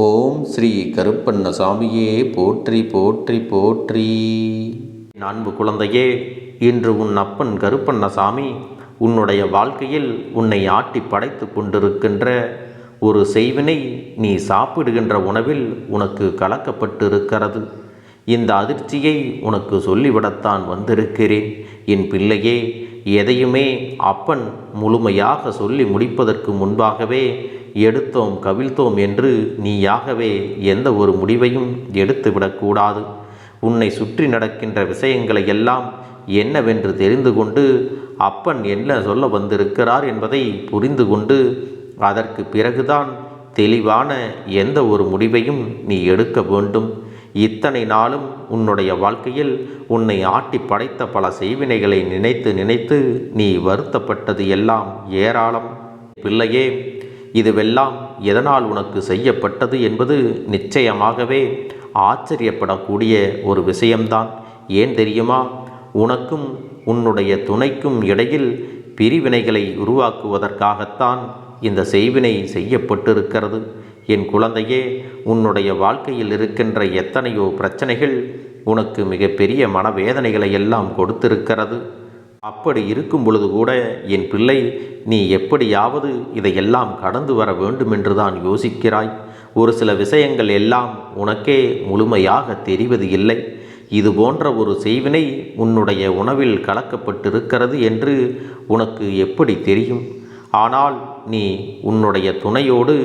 ஓம் ஸ்ரீ கருப்பண்ணசாமியே போற்றி போற்றி போற்றி. நான்கு குழந்தையே இன்று உன் அப்பன் கருப்பண்ணசாமி உன்னுடைய வாழ்க்கையில் உன்னை ஆட்டி படைத்து கொண்டிருக்கின்ற ஒரு செய்வினை நீ சாப்பிடுகின்ற உணவில் உனக்கு கலக்கப்பட்டிருக்கிறது. இந்த அதிர்ச்சியை உனக்கு சொல்லிவிடத்தான் வந்திருக்கிறேன். என் பிள்ளையே எதையுமே அப்பன் முழுமையாக சொல்லி முடிப்பதற்கு முன்பாகவே எடுத்தோம் கவிழ்த்தோம் என்று நீயாகவே எந்த ஒரு முடிவையும் எடுத்துவிடக்கூடாது உன்னை சுற்றி நடக்கின்ற விஷயங்களை எல்லாம் என்னவென்று தெரிந்து கொண்டு அப்பன் என்ன சொல்ல வந்திருக்கிறார் என்பதை புரிந்து கொண்டு அதற்கு பிறகுதான் தெளிவான எந்த ஒரு முடிவையும் நீ எடுக்க வேண்டும். இத்தனை நாளும் உன்னுடைய வாழ்க்கையில் உன்னை ஆட்டி படைத்த பல செய்வினைகளை நினைத்து நினைத்து நீ வருத்தப்பட்டது எல்லாம் ஏராளம். பிள்ளையே இதுவெல்லாம் எதனால் உனக்கு செய்யப்பட்டது என்பது நிச்சயமாகவே ஆச்சரியப்படக்கூடிய ஒரு விஷயம்தான். ஏன் தெரியுமா? உனக்கும் உன்னுடைய துணைக்கும் இடையில் பிரிவினைகளை உருவாக்குவதற்காகத்தான் இந்த செய்வினை செய்யப்பட்டிருக்கிறது. என் குழந்தையே உன்னுடைய வாழ்க்கையில் இருக்கின்ற எத்தனையோ பிரச்சனைகள் உனக்கு மிகப்பெரிய மனவேதனைகளை எல்லாம் கொடுத்திருக்கிறது. அப்படி இருக்கும் பொழுது கூட என் பிள்ளை நீ எப்படியாவது இதையெல்லாம் கடந்து வர வேண்டுமென்று தான் யோசிக்கிறாய். ஒரு சில விஷயங்கள் எல்லாம் உனக்கே முழுமையாக தெரிவது இல்லை. இது போன்ற ஒரு செய்வினை உன்னுடைய உணவில் கலக்கப்பட்டிருக்கிறது என்று உனக்கு எப்படி தெரியும்? ஆனால் நீ உன்னுடைய துணையோடு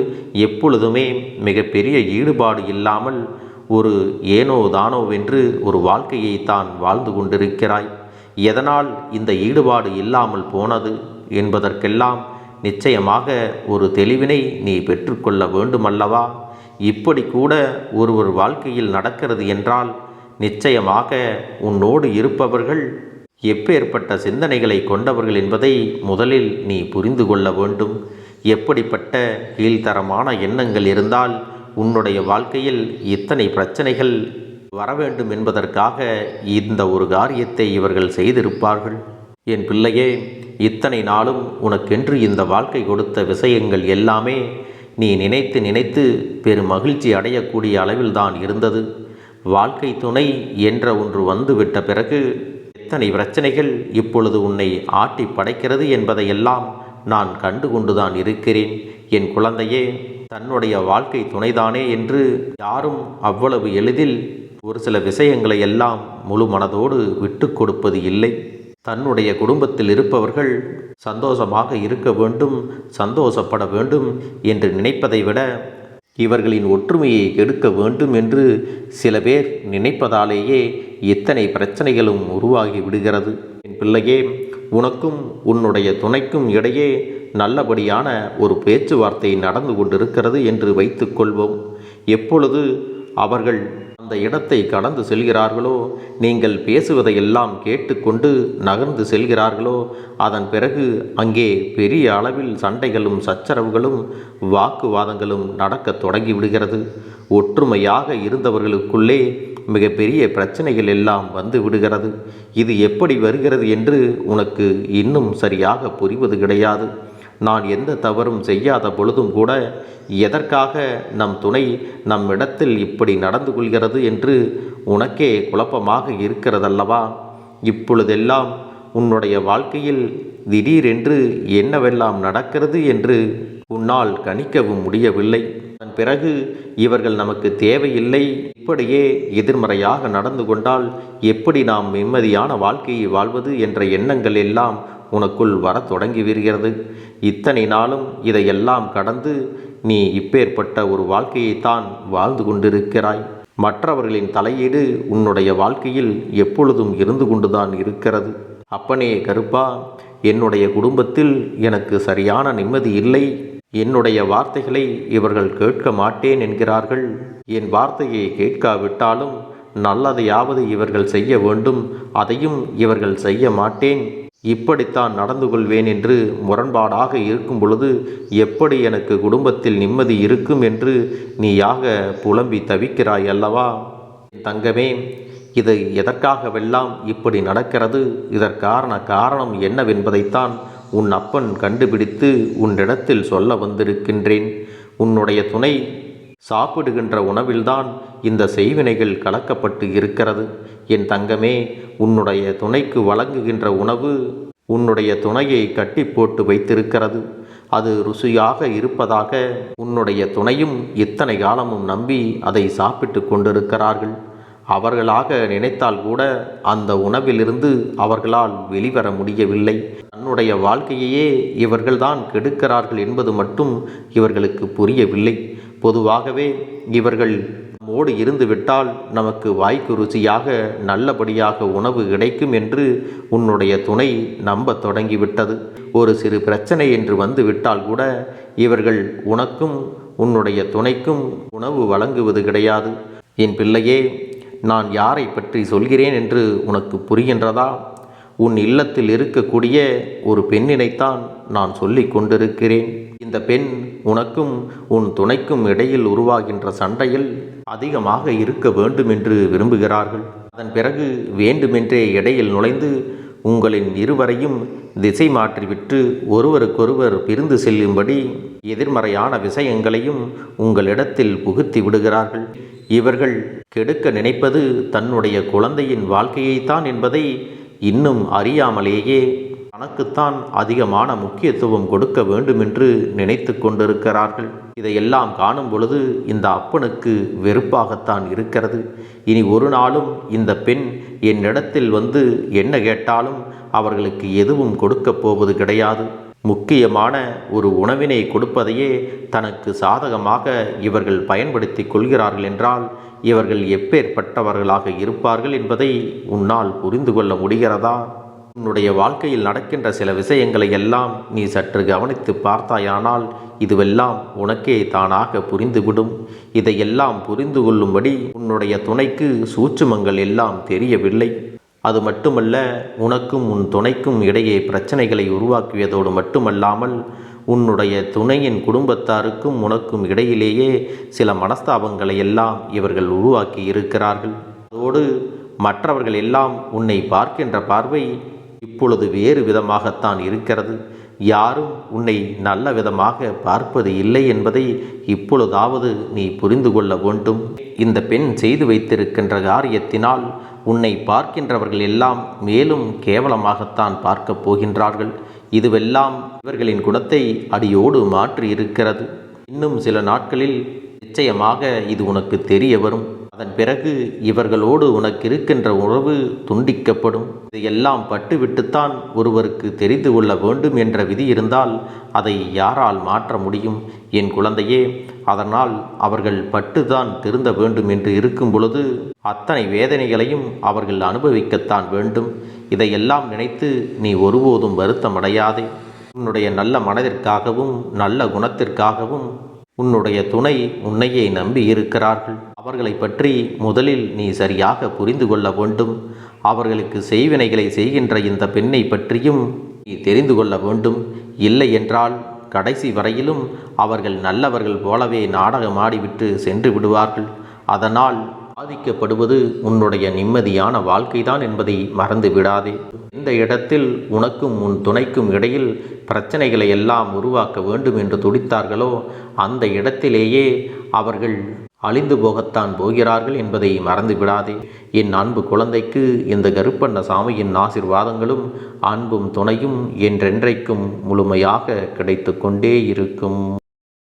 எப்பொழுதுமே மிகப்பெரிய ஈடுபாடு இல்லாமல் ஒரு ஏனோ தானோவென்று ஒரு வாழ்க்கையை தான் வாழ்ந்து கொண்டிருக்கிறாய். எதனால் இந்த ஈடுபாடு இல்லாமல் போனது என்பதற்கெல்லாம் நிச்சயமாக ஒரு தெளிவினை நீ பெற்றுக்கொள்ள வேண்டுமல்லவா? இப்படி கூட ஒருவர் வாழ்க்கையில் நடக்கிறது என்றால் நிச்சயமாக உன்னோடு இருப்பவர்கள் எப்பேற்பட்ட சிந்தனைகளை கொண்டவர்கள் என்பதை முதலில் நீ புரிந்து கொள்ள வேண்டும். எப்படிப்பட்ட கீழ்த்தரமான எண்ணங்கள் இருந்தால் உன்னுடைய வாழ்க்கையில் இத்தனை பிரச்சனைகள் வர வேண்டும் என்பதற்காக இந்த ஒரு காரியத்தை இவர்கள் செய்திருப்பார்கள். என் பிள்ளையே இத்தனை நாளும் உனக்கென்று இந்த வாழ்க்கை கொடுத்த விஷயங்கள் எல்லாமே நீ நினைத்து நினைத்து பெரும் மகிழ்ச்சி அடையக்கூடிய அளவில்தான் இருந்தது. வாழ்க்கை துணை என்ற ஒன்று வந்துவிட்ட பிறகு எத்தனை பிரச்சனைகள் இப்பொழுது உன்னை ஆட்டி படைக்கிறது என்பதையெல்லாம் நான் கண்டு கொண்டுதான் இருக்கிறேன். என் குழந்தையே தன்னுடைய வாழ்க்கை துணைதானே என்று யாரும் அவ்வளவு எளிதில் ஒரு சில விஷயங்களை எல்லாம் முழு மனதோடு விட்டு கொடுப்பது இல்லை. தன்னுடைய குடும்பத்தில் இருப்பவர்கள் சந்தோஷமாக இருக்க வேண்டும் சந்தோஷப்பட வேண்டும் என்று நினைப்பதை விட இவர்களின் ஒற்றுமையை கெடுக்க வேண்டும் என்று சில பேர் நினைப்பதாலேயே இத்தனை பிரச்சனைகளும் உருவாகி விடுகிறது. என் பிள்ளையே உனக்கும் உன்னுடைய துணைக்கும் இடையே நல்லபடியான ஒரு பேச்சுவார்த்தை நடந்து கொண்டிருக்கிறது என்று வைத்துக்கொள்வோம் எப்பொழுது அவர்கள் அந்த இடத்தை கடந்து செல்கிறார்களோ? நீங்கள் பேசுவதையெல்லாம் கேட்டுக்கொண்டு நகர்ந்து செல்கிறார்களோ? அதன் பிறகு அங்கே பெரிய அளவில் சண்டைகளும் சச்சரவுகளும் வாக்குவாதங்களும் நடக்கத் தொடங்கிவிடுகிறது. ஒற்றுமையாக இருந்தவர்களுக்குள்ளே மிகப்பெரிய பிரச்சனைகள் எல்லாம் வந்து விடுகிறது. இது எப்படி வருகிறது என்று உனக்கு இன்னும் சரியாக புரிவது கிடையாது. நான் எந்த தவறும் செய்யாத பொழுதும் கூட எதற்காக நம் துணை நம் இடத்தில் இப்படி நடந்து கொள்கிறது என்று உனக்கே குழப்பமாக இருக்கிறதல்லவா? இப்பொழுதெல்லாம் உன்னுடைய வாழ்க்கையில் திடீரென்று என்னவெல்லாம் நடக்கிறது என்று உன்னால் கணிக்கவும் முடியவில்லை. அதன் பிறகு இவர்கள் நமக்கு தேவையில்லை. இப்படியே எதிர்மறையாக நடந்து கொண்டால் எப்படி நாம் நிம்மதியான வாழ்க்கையை வாழ்வது என்ற எண்ணங்கள் எல்லாம் உனக்குள் வரத் தொடங்கி விடுகிறது இத்தனை நாளும் இதையெல்லாம் கடந்து நீ இப்பேற்பட்ட ஒரு வாழ்க்கையைத்தான் வாழ்ந்து கொண்டிருக்கிறாய். மற்றவர்களின் தலையீடு உன்னுடைய வாழ்க்கையில் எப்பொழுதும் இருந்து கொண்டுதான் இருக்கிறது. அப்பனே கருப்பா என்னுடைய குடும்பத்தில் எனக்கு சரியான நிம்மதி இல்லை. என்னுடைய வார்த்தைகளை இவர்கள் கேட்க மாட்டேன் என்கிறார்கள். என் வார்த்தையை கேட்காவிட்டாலும் நல்லதையாவது இவர்கள் செய்ய வேண்டும். அதையும் இவர்கள் செய்ய மாட்டேன். இப்படித்தான் நடந்து கொள்வேன் என்று முரண்பாடாக இருக்கும் பொழுது எப்படி எனக்கு குடும்பத்தில் நிம்மதி இருக்கும் என்று நீயாக புலம்பி தவிக்கிறாய் அல்லவா? தங்கமே இது எதற்காகவெல்லாம் இப்படி நடக்கிறது? இதற்கான காரணம் என்னவென்பதைத்தான் உன் அப்பன் கண்டுபிடித்து உன்னிடத்தில் சொல்ல வந்திருக்கின்றேன். உன்னுடைய துணை சாப்பிடுகின்ற உணவில்தான் இந்த செய்வினைகள் கலக்கப்பட்டு இருக்கிறது. என் தங்கமே உன்னுடைய துணைக்கு வழங்குகின்ற உணவு உன்னுடைய துணையை கட்டி போட்டு வைத்திருக்கிறது. அது ருசியாக இருப்பதாக உன்னுடைய துணையும் இத்தனை காலமும் நம்பி அதை சாப்பிட்டு கொண்டிருக்கிறார்கள். அவர்களாக நினைத்தால் கூட அந்த உணவிலிருந்து அவர்களால் வெளிவர முடியவில்லை. தன்னுடைய வாழ்க்கையையே இவர்கள்தான் கெடுக்கிறார்கள் என்பது மட்டும் இவர்களுக்கு புரியவில்லை. பொதுவாகவே இவர்கள் நம்மோடு இருந்துவிட்டால் நமக்கு வாய்க்கு ருசியாக நல்லபடியாக உணவு கிடைக்கும் என்று உன்னுடைய துணை நம்ப தொடங்கிவிட்டது. ஒரு சிறு பிரச்சனை என்று வந்து விட்டால் கூட இவர்கள் உனக்கும் உன்னுடைய துணைக்கும் உணவு வழங்குவது கிடையாது. என் பிள்ளையே நான் யாரை பற்றி சொல்கிறேன் என்று உனக்கு புரிகின்றதா? உன் இல்லத்தில் இருக்கக்கூடிய ஒரு பெண்ணினைத்தான் நான் சொல்லிக் கொண்டிருக்கிறேன். இந்த பெண் உனக்கும் உன் துணைக்கும் இடையில் உருவாகின்ற சண்டையில் அதிகமாக இருக்க வேண்டும் என்று விரும்புகிறார்கள். அதன் பிறகு வேண்டுமென்றே இடையில் நுழைந்து உங்களின் இருவரையும் திசை மாற்றிவிட்டு ஒருவருக்கொருவர் பிரிந்து செல்லும்படி எதிர்மறையான விஷயங்களையும் உங்களிடத்தில் புகுத்தி விடுகிறார்கள். இவர்கள் கெடுக்க நினைப்பது தன்னுடைய குழந்தையின் வாழ்க்கையைத்தான் என்பதை இன்னும் அறியாமலேயே தனக்குத்தான் அதிகமான முக்கியத்துவம் கொடுக்க வேண்டுமென்று நினைத்து கொண்டிருக்கிறார்கள். இதையெல்லாம் காணும் பொழுது இந்த அப்பனுக்கு வெறுப்பாகத்தான் இருக்கிறது. இனி ஒரு நாளும் இந்த பெண் என்னிடத்தில் வந்து என்ன கேட்டாலும் அவர்களுக்கு எதுவும் கொடுக்கப் போவது கிடையாது. முக்கியமான ஒரு உணவினை கொடுப்பதையே தனக்கு சாதகமாக இவர்கள் பயன்படுத்தி கொள்கிறார்கள் என்றால் இவர்கள் எப்பேற்பட்டவர்களாக இருப்பார்கள் என்பதை உன்னால் புரிந்து கொள்ள முடிகிறதா? உன்னுடைய வாழ்க்கையில் நடக்கின்ற சில விஷயங்களை எல்லாம் நீ சற்று கவனித்து பார்த்தாயானால் இதுவெல்லாம் உனக்கே தானாக புரிந்துவிடும். இதையெல்லாம் புரிந்து கொள்ளும்படி உன்னுடைய துணைக்கு சூட்சுமங்கள் எல்லாம் தெரியவில்லை. அது மட்டுமல்ல உனக்கும் உன் துணைக்கும் இடையே பிரச்சனைகளை உருவாக்கியதோடு மட்டுமல்லாமல் உன்னுடைய துணையின் குடும்பத்தாருக்கும் உனக்கும் இடையிலேயே சில மனஸ்தாபங்களை எல்லாம் இவர்கள் உருவாக்கி இருக்கிறார்கள். அதோடு மற்றவர்கள் எல்லாம் உன்னை பார்க்கின்ற பார்வை இப்பொழுது வேறு விதமாகத்தான் இருக்கிறது. யாரும் உன்னை நல்ல விதமாக பார்ப்பது இல்லை என்பதை இப்பொழுதாவது நீ புரிந்து கொள்ள வேண்டும். இந்த பெண் செய்து வைத்திருக்கின்ற காரியத்தினால் உன்னை பார்க்கின்றவர்கள் எல்லாம் மேலும் கேவலமாகத்தான் பார்க்கப் போகின்றார்கள். இதுவெல்லாம் இவர்களின் குணத்தை அடியோடு மாற்றி இருக்கிறது இன்னும் சில நாட்களில் நிச்சயமாக இது உனக்கு தெரிய வரும். அதன் பிறகு இவர்களோடு உனக்கு இருக்கின்ற உறவு துண்டிக்கப்படும். இதையெல்லாம் பட்டுவிட்டுத்தான் ஒருவருக்கு தெரிந்து கொள்ள வேண்டும் என்ற விதி இருந்தால் அதை யாரால் மாற்ற முடியும்? என் குழந்தையே அதனால் அவர்கள் பட்டுதான் திருந்த வேண்டும் என்று இருக்கும் பொழுது அத்தனை வேதனைகளையும் அவர்கள் அனுபவிக்கத்தான் வேண்டும். இதையெல்லாம் நினைத்து நீ ஒருபோதும் வருத்தமடையாதே. உன்னுடைய நல்ல மனதிற்காகவும் நல்ல குணத்திற்காகவும் உன்னுடைய துணை உன்னையே நம்பி இருக்கிறார்கள். அவர்களை பற்றி முதலில் நீ சரியாக புரிந்து கொள்ள வேண்டும். அவர்களுக்கு செய்வினைகளை செய்கின்ற இந்த பெண்ணை பற்றியும் நீ தெரிந்து கொள்ள வேண்டும். இல்லை என்றால் கடைசி வரையிலும் அவர்கள் நல்லவர்கள் போலவே நாடகமாடிவிட்டு சென்று விடுவார்கள். அதனால் பாதிக்கப்படுவது உன்னுடைய நிம்மதியான வாழ்க்கைதான் என்பதை மறந்து விடாதே. இந்த இடத்தில் உனக்கும் உன் துணைக்கும் இடையில் பிரச்சனைகளை எல்லாம் உருவாக்க வேண்டும் என்று துடித்தார்களோ அந்த இடத்திலேயே அவர்கள் அழிந்து போகத்தான் போகிறார்கள் என்பதை மறந்து விடாதே என் அன்பு குழந்தைக்கு இந்த கருப்பண்ண சாமியின் ஆசிர்வாதங்களும் அன்பும் துணையும் என்றென்றைக்கும் முழுமையாக கிடைத்து கொண்டே இருக்கும்.